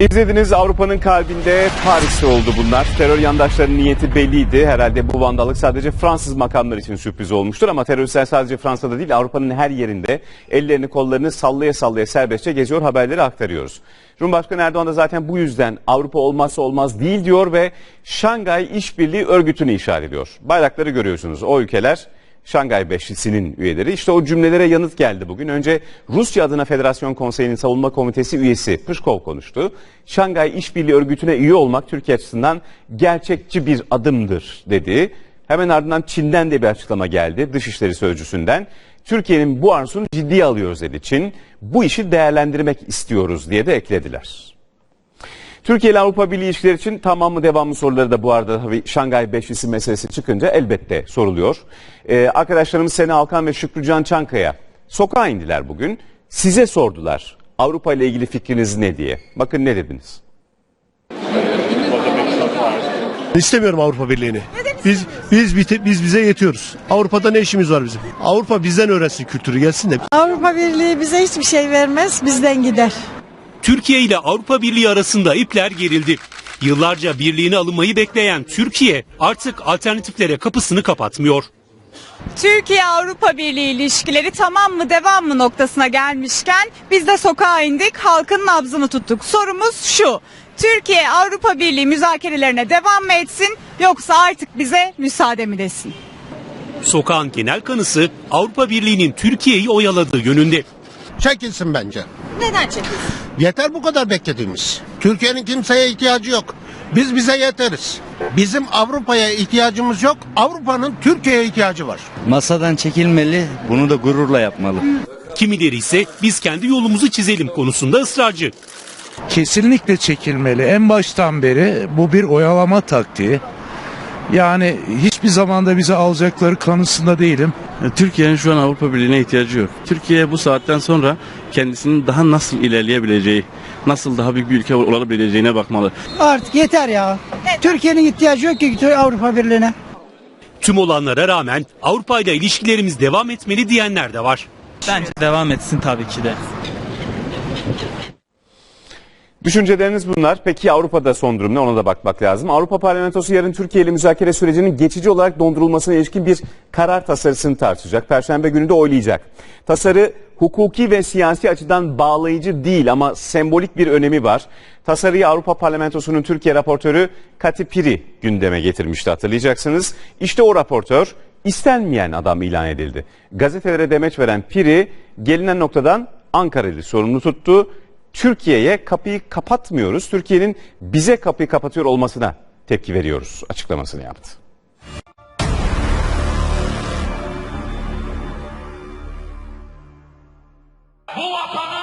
İzlediğiniz Avrupa'nın kalbinde Paris'te oldu bunlar. Terör yandaşlarının niyeti belliydi. Herhalde bu vandallık sadece Fransız makamlar için sürpriz olmuştur. Ama teröristler sadece Fransa'da değil Avrupa'nın her yerinde ellerini kollarını sallaya sallaya serbestçe geziyor haberleri aktarıyoruz. Cumhurbaşkanı Erdoğan da zaten bu yüzden Avrupa olmazsa olmaz değil diyor ve Şangay İşbirliği Örgütü'nü işaret ediyor. Bayrakları görüyorsunuz o ülkeler Şangay Beşlisi'nin üyeleri. İşte o cümlelere yanıt geldi bugün. Önce Rusya adına Federasyon Konseyi'nin Savunma Komitesi üyesi Pışkov konuştu. Şangay İşbirliği Örgütü'ne üye olmak Türkiye açısından gerçekçi bir adımdır dedi. Hemen ardından Çin'den de bir açıklama geldi Dışişleri Sözcüsü'nden. Türkiye'nin bu arzusunu ciddiye alıyoruz dedi Çin. Bu işi değerlendirmek istiyoruz diye de eklediler. Türkiye ile Avrupa Birliği ilişkileri için tamam mı devam mı soruları da bu arada tabii Şangay Beşlisi meselesi çıkınca elbette soruluyor. Ee, arkadaşlarımız Sena Alkan ve Şükrücan Çankaya sokağa indiler bugün. Size sordular Avrupa ile ilgili fikriniz ne diye. Bakın ne dediniz? İstemiyorum Avrupa Birliği'ni. Biz biz biz bize yetiyoruz. Avrupa'da ne işimiz var bizim? Avrupa bizden öğrensin kültürü gelsin de. Avrupa Birliği bize hiçbir şey vermez, bizden gider. Türkiye ile Avrupa Birliği arasında ipler gerildi. Yıllarca birliğine alınmayı bekleyen Türkiye artık alternatiflere kapısını kapatmıyor. Türkiye-Avrupa Birliği ilişkileri tamam mı devam mı noktasına gelmişken biz de sokağa indik halkın nabzını tuttuk. Sorumuz şu Türkiye Avrupa Birliği müzakerelerine devam mı etsin yoksa artık bize müsaade mi desin? Sokağın genel kanısı Avrupa Birliği'nin Türkiye'yi oyaladığı yönünde. Çekilsin bence. Neden çekilsin? Yeter bu kadar beklediğimiz. Türkiye'nin kimseye ihtiyacı yok. Biz bize yeteriz. Bizim Avrupa'ya ihtiyacımız yok. Avrupa'nın Türkiye'ye ihtiyacı var. Masadan çekilmeli, bunu da gururla yapmalı. Kimileri ise biz kendi yolumuzu çizelim konusunda ısrarcı. kesinlikle çekilmeli. En baştan beri bu bir oyalama taktiği. Yani hiçbir zamanda bizi alacakları kanısında değilim. Türkiye'nin şu an Avrupa Birliği'ne ihtiyacı yok. Türkiye bu saatten sonra kendisinin daha nasıl ilerleyebileceği, nasıl daha büyük bir ülke olabileceğine bakmalı. Artık yeter ya. Türkiye'nin ihtiyacı yok ki Avrupa Birliği'ne. Tüm olanlara rağmen Avrupa ile ilişkilerimiz devam etmeli diyenler de var. Bence devam etsin tabii ki de. Düşünceleriniz bunlar. Peki Avrupa'da son durum ne ona da bakmak lazım. Avrupa Parlamentosu yarın Türkiye ile müzakere sürecinin geçici olarak dondurulmasına ilişkin bir karar tasarısını tartışacak. Perşembe günü de oylayacak. Tasarı hukuki ve siyasi açıdan bağlayıcı değil ama sembolik bir önemi var. Tasarıyı Avrupa Parlamentosu'nun Türkiye raportörü Kati Piri gündeme getirmişti hatırlayacaksınız. İşte o raportör istenmeyen adam ilan edildi. Gazetelere demeç veren Piri gelinen noktadan Ankara'yı sorumlu tuttu. Türkiye'ye kapıyı kapatmıyoruz. Türkiye'nin bize kapıyı kapatıyor olmasına tepki veriyoruz açıklamasını yaptı. Bu vatanı